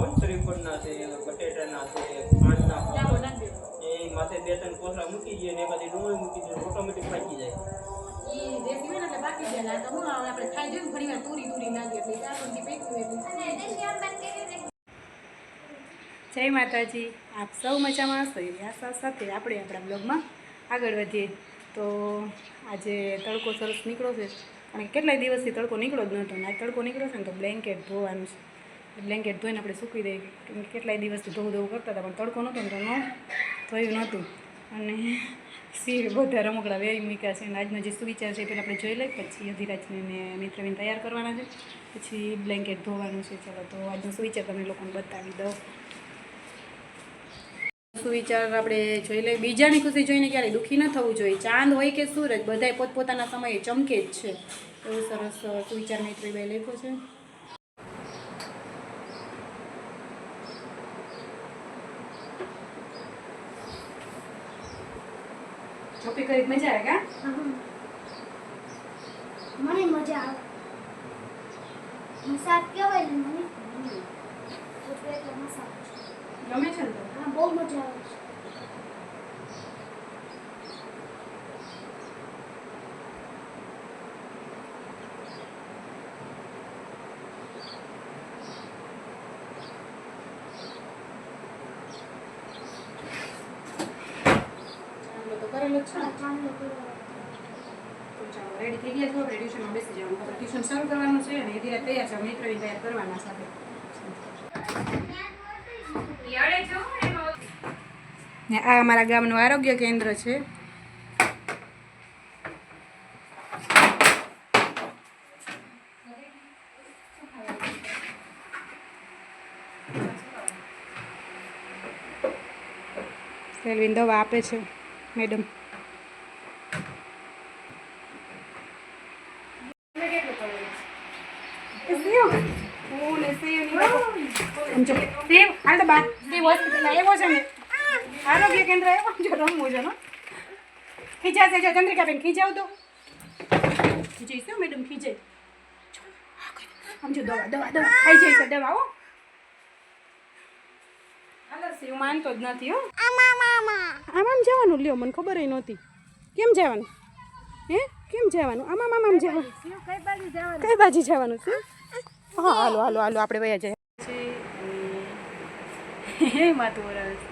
હોય ને શ્રીફળના છે બટેટાના છે દો. એ માથે બે ત્રણ કોથળા મૂકી દઈએ ને એમાંથી ડુંગળી મૂકી દઈએ ઓટોમેટિક પાકી જાય. ઈ દેશી હોય ને એટલે બાકી જાય આ તો હું આપણે ખાઈ જોઈએ ઘણી વાર તુરી તુરી લાગે એટલે આપણને પેક્યું એટલે. જય માતાજી આપ સૌ મજામાં એવી આશા સાથે આપણે આપણા બ્લોગમાં આગળ વધીએ. તો આજે તડકો સરસ નીકળો છે. અને કેટલાય દિવસથી તડકો નીકળો જ નહોતો. અને તડકો નીકળ્યો છે ને તો બ્લેન્કેટ ધોવાનું છે. બ્લેન્કેટ ધોઈને આપણે સૂકવી દઈએ. કેમ કે કેટલાય દિવસથી ધોવું ધોવું કરતા હતા, પણ તડકો નહોતો ને તો ન થયું નહોતું અને સિંહ બધા રમકડા વેરી મૂક્યા છે. અને આજનો જે સુવિચાર છે પહેલાં આપણે જોઈ લઈએ, પછી અધિરાજને ને મિત્રને તૈયાર કરવાના છે. પછી બ્લેન્કેટ ધોવાનું છે. ચાલો તો આજનો સુવિચાર તમે લોકોને બતાવી દો સુવિચાર આપણે જોઈ લઈએ. બીજાની ખુશી જોઈને ક્યારે દુઃખી ન થવું જોઈએ. ચાંદ હોય કે સૂરજ, બધાય પોતપોતાના સમયે ચમકે જ છે. એવું સરસ સુવિચાર મૈત્રીભાઈ લખ્યો છે. કરી મજા આવે કા? મને મજા આવે. મસાજ કહેવાય ને મને? ગમે છે ને તો? હા બહુ મજા આવે છે ચાંદલો તો કરેલો જ છે ને હા, ચાંદલો કર્યો. તો ચાલો રેડી થઈ જવાનું. આપણે શરૂ કરવાનું છે અને એથી તૈયાર છે. મિત્રની તૈયાર કરવાના સાથે. આ અમારા ગામનું આરોગ્ય કેન્દ્ર છે. સેલવીન દવા આપે છે, મેડમ. આરોગ્ય કેન્દ્ર એવો જો રમવું છે નો ખીજાશે જો ચંદ્રિકાબેન ખીજાવ તો. ખીજાઈશ શું મેડમ ખીજાઈ સમજો દવા દવા દવા ખાઈ જઈશ દવા હો. હાલો શિવ માનતો જ નથી હો. આમ આમ જવાનું લ્યો મને ખબર નહોતી. કેમ જવાનું? હે? કેમ જવાનું? આમ જવાનું. કઈ બાજુ જવાનું? કઈ બાજુ જવાનું છે હા હાલો હાલો હાલો આપણે વયા જાય વરાવે છે.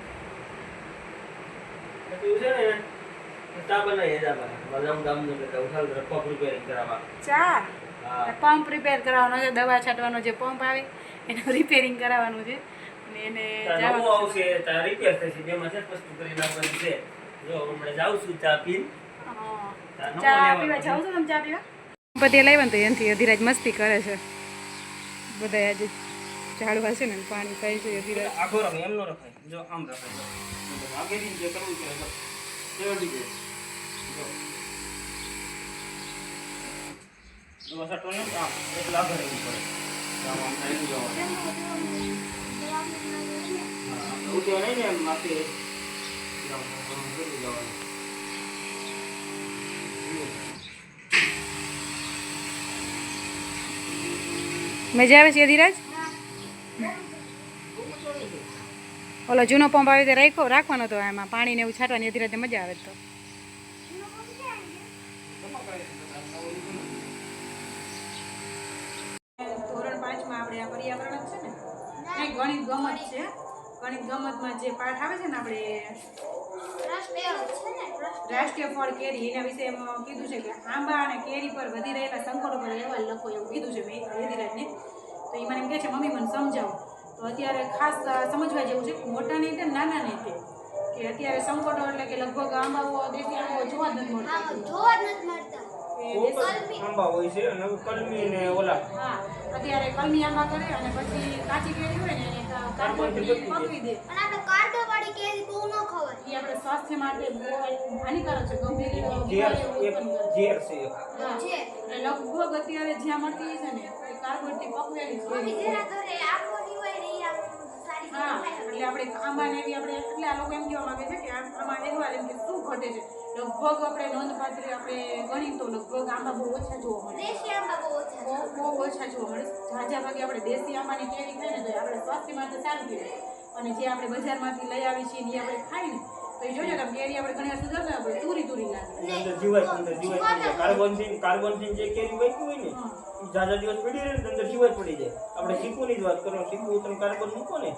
પંપ રિપેર કરાવવાનો. છે દવા છાંટવાનો જે પંપ આવે એનું રિપેરિંગ કરાવવાનું છે. અને એને ચા પીવા આવશે રિપેર થશે બેમાં છે વસ્તુ કરી નાખવાની છે. જો હમણાં જાઉં છું ચા પીને. ચા તમે ચા પીવા? બધી લાવ્યા ને તો એનાથી અધિરાજ મસ્તી કરે છે. બધા આજે ઝાડવા છે ને પાણી થાય છે અધિરાજ આખો રખાય એમ ન રખાય. જો આમ રખાય. આગળથી જે કરવું છે બસ તેવડી જાય જો. સટો ને આમ એક આગળ રહેવું પડે. આમ આમ થાય જવાનું ઉઠ્યો નહીં ને એમ માથે. જાઓ, આમ કરી જવાનું. મજા આવે છે અધિરાજ ઓલો જૂનો પંપ આવે તે રાખ્યો રાખવાનો તો એમાં પાણીને એવું છાંટવાની અધિરાજને મજા આવે તો. ધોરણ પાંચમાં આપણે આ પર્યાવરણ છે ને? નહીં ગણિત ગમત છે. ગણિત જે પાઠ આવે છે ને આપણે, રાષ્ટ્રીય ને ફળ કેરી, એના વિશે કીધું છે કે આંબા અને કેરી પર વધી રહેલા સંકટો પર એવા લખો એવું કીધું છે મેં. વેદિરાજને તો એ મને એમ કહે છે મમ્મી મને સમજાવો. તો અત્યારે ખાસ સમજવા જેવું છે મોટા નહીં તે નાના નહીં તે. કે અત્યારે સંકટો એટલે કે લગભગ આંબાઓ દેશી આંબાઓ જોવા જ નથી મળતા. જોવા જ નથી મળતા. કે ખૂબ દેશી- જ આંબા હોય છે અને કલમી ને ઓલા. હા અત્યારે કલમી આંબા કરે અને પછી કાચી કેરી હોય ને એને પકવી દે. અને આપણે કાંટો વાળી કેરી બહુ ન ખવાય. એ આપણે સ્વાસ્થ્ય માટે બહુ હાનિકારક છે ગંભીર બીમારીઓ ઉત્પન્ન કરે. છે. એક. હા. છે એટલે લગભગ અત્યારે જ્યાં મળતી છે ને એ પકવેલી છે મમ્મી જેના ઘરે આંબો ની હોય ને એ આમ સારી હા એટલે આપણે આંબા એવી આપણે એટલે આ લોકો એમ કહેવા માંગે છે કે આમાં અહેવાલ એમ કે શું ઘટે છે? લગભગ આપણે નોંધપાત્ર આપણે ગણી તો લગભગ આંબા બહુ ઓછા જોવા મળે. બહુ ઓછા બહુ બહુ ઓછા જોવા મળે. ઝાઝા ભાગે આપણે દેશી આંબાની કેરી ખાઈએ ને તો આપણે સ્વાસ્થ્ય માટે સારું કહેવાય. અને જે આપણે બજારમાંથી લઈ આવી છીએ એ આપણે ખાઈએ ને તો એ જોજો તમે કેરી આપણે ઘણી સુધારતા આપણે તુરી તુરી લાગે જીવાય અંદર જીવાય પડી જાય. કાર્બનથી કાર્બનથી જે કેરી વાંચી હોય ને ઝાઝા દિવસ પડી રહે ને અંદર જીવાય પડી જાય. આપણે શીકુની જ વાત કરો શીકુ તમે કાર્બન મૂકો ને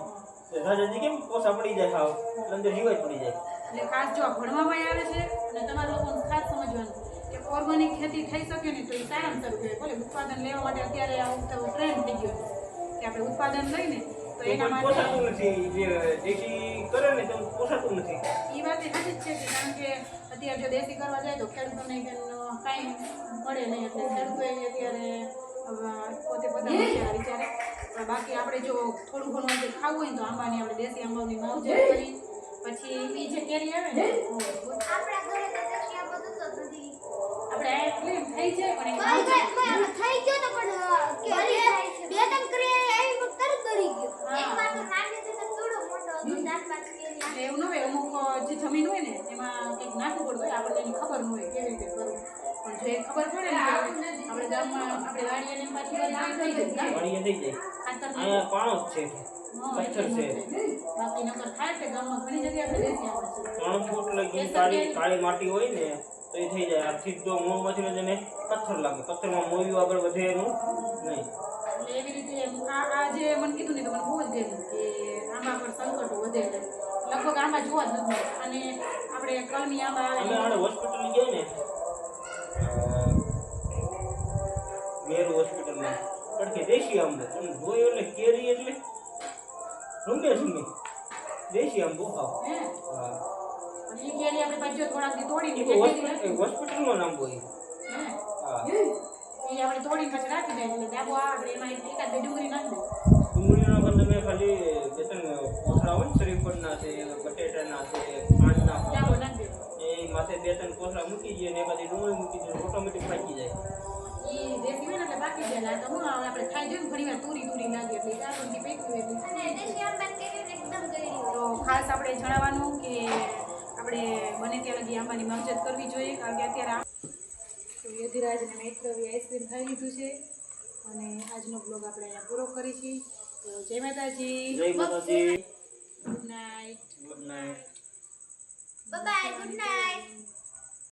ઝાઝાજી કેમ પોસા પડી જાય હાવ અંદર જીવાય પડી જાય. એટલે ખાસ જો ભણવામાં આવે છે અને તમારા લોકોને ખાસ સમજવાનું કે ઓર્ગેનિક ખેતી થઈ શકે ને તો એ સારામાં સારું કહેવાય. ભલે ઉત્પાદન લેવા માટે અત્યારે આ ટ્રેન્ડ થઈ ગયો કે આપણે ઉત્પાદન લઈને તો એના માટે પોસાતું નથી જે દેશી કરે ને તો પોસાતું નથી. એ વાત એ જ છે કે કારણ કે અત્યારે જો દેશી કરવા જાય તો ખેડૂતોને કે કાંઈ મળે નહીં. એટલે ખેડૂતોએ અત્યારે પોતે પોતાના વિચાર બાકી આપણે જો થોડું ઘણું જે ખાવું હોય ને તો આંબાની આપણે દેશી આંબાની માવજત કરી પછી એ જે કેરી આવે ને આપણા થઈ જાય થઈ ગયો તો પણ વાડીએ અહીંયા પાણો જ છે પથ્થર છે. બાકી નકર થાય છે. ગામમાં ઘણી જગ્યાએ આપણે છે. ત્રણ ફૂટ લગી કાળી કાળી માટી હોય ને તો એ થઈ જાય. આ સીધો મોંમાંથી જઈને પથ્થર લાગે. પથ્થરમાં મોયું આગળ વધે એનું નહીં. એટલે એવી રીતે આ આ જે મને કીધું ને તો મને બહુ જ ગયું કે આંબા પર સંકટ વધે લગભગ આંબા જોવા જ નથી અને આપણે કલમી આંબા આવે હોસ્પિટલ ગયા મેરુ હોસ્પિટલમાં પણ કે દેશી આંબો તમે જોયો એટલે કેરી એટલે? રૂમે રૂમે દેશી આંબો હા. હે? હા. અને એ કેરી આપણે પાછી જો થોડાક દી તોડીને એ કેટલી દી હોસ્પિટલ રાખી? આંબો એ. હે? હા. એ આપણે તોડીને પછી રાખી દઈએ. એટલે ડાબો આપણે એમાં એકાદ ડુંગળી નાખી દઈએ ડુંગળીનો પણ તમે ખાલી બે ત્રણ કોથળા હોય ને શ્રીફળના છે બટેટાના છે પાંચના એ માથે બે ત્રણ કોથળા મૂકી દઈએ ને એકાદી ડુંગળી મૂકી દઈએ ઓટોમેટિક પાકી ગયેલા તો હું આવે આપણે ખાઈ જોઈએ ઘણી વાર તુરી તુરી લાગે એટલે આપણને પેક્યું એટલે તો ખાસ આપણે જણાવવાનું કે આપણે બને ત્યાં લગી આંબાની માવજત કરવી જોઈએ કારણ કે અત્યારે યધિરાજ અને મૈત્રવી આઈસ્ક્રીમ ખાઈ લીધું છે. અને આજનો બ્લોગ આપણે અહીંયા પૂરો કરીશું. તો Jai Mataji. Jai Mataji. Good night good night bye good night